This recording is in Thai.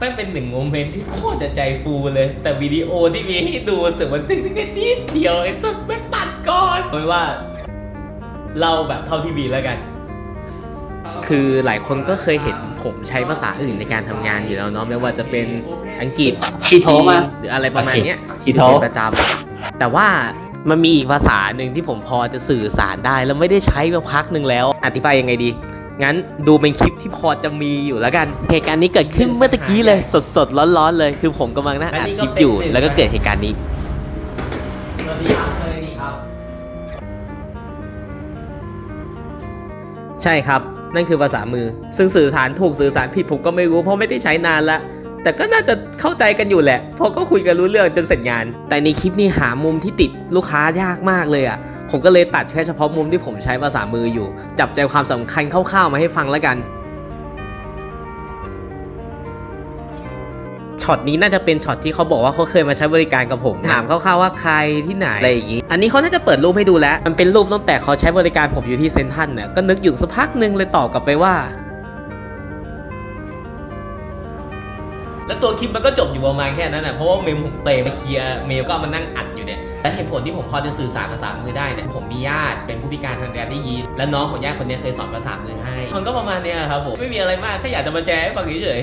แม่งเป็นหนึ่งโมเมนต์ที่โคตรจะใจฟูเลย แต่วิดีโอที่มีให้ดูเสือมันตึงแค่นิดเดียวไอ้สัสแม่งตัดก่อนเอาไว้ว่าเล่าแบบเท่าที่มีแล้วกัน คือหลายคนก็เคยเห็นผมใช้ภาษาอื่นในการทำงานอยู่แล้วเนาะไม่ว่าจะเป็นอังกฤษ ชีโทมาจีนหรืออะไรประมาณเนี้ยชีโทเป็นประจำแต่ว่ามันมีอีกภาษาหนึ่งที่ผมพอจะสื่อสารได้ แล้วไม่ได้ใช้มาพักหนึ่งแล้ว อธิบายยังไงดี งั้นดูเป็นคลิปที่พอจะมีอยู่แล้วกัน เหตุการณ์นี้เกิดขึ้นเมื่อตะกี้เลย สดสดๆร้อนๆเลย คือผมกำลังนั่งอัดคลิปอยู่ แล้วก็เกิดเหตุการณ์นี้สวัสดีครับสวัสดีครับใช่ครับ นั่นคือภาษามือ ซึ่งสื่อสารถูกสื่อสารผิดผมก็ไม่รู้เพราะไม่ได้ใช้นานละแต่ก็น่าจะเข้าใจกันอยู่แหละ เพราะก็คุยกันรู้เรื่องจนเสร็จงาน แต่ในคลิปนี้หามุมที่ติดลูกค้ายากมากเลยอะ ผมก็เลยตัดแค่เฉพาะมุมที่ผมใช้ภาษามืออยู่ จับใจความสำคัญคร่าวๆมาให้ฟังแล้วกันช็อตนี้น่าจะเป็นช็อตที่เขาบอกว่าเขาเคยมาใช้บริการกับผม ถามคร่าวๆว่าใครที่ไหนอะไรอย่างงี้อันนี้เขาน่าจะเปิดรูปให้ดูแล้ว มันเป็นรูปตั้งแต่เขาใช้บริการผมอยู่ที่เซนทันเนี่ยก็นึกอยู่สักพักนึงเลยตอบกลับไปว่า แล้วตัวคลิปมันก็จบอยู่ประมาณแค่นั้นนะเพราะว่าเมมผมเตะมาเคลียร์เมลก็มานั่งอัดอยู่เนี่ยและเหตุผลที่ผมพอจะสื่อสารภาษามือได้เนี่ยผมมีญาติเป็นผู้พิการทางการได้ยินและน้องของญาติคนนี้เคยสอนภาษามือให้ มันก็ประมาณเนี้ยครับผมไม่มีอะไรมากแค่อยากจะมาแชร์ให้ฟังเฉย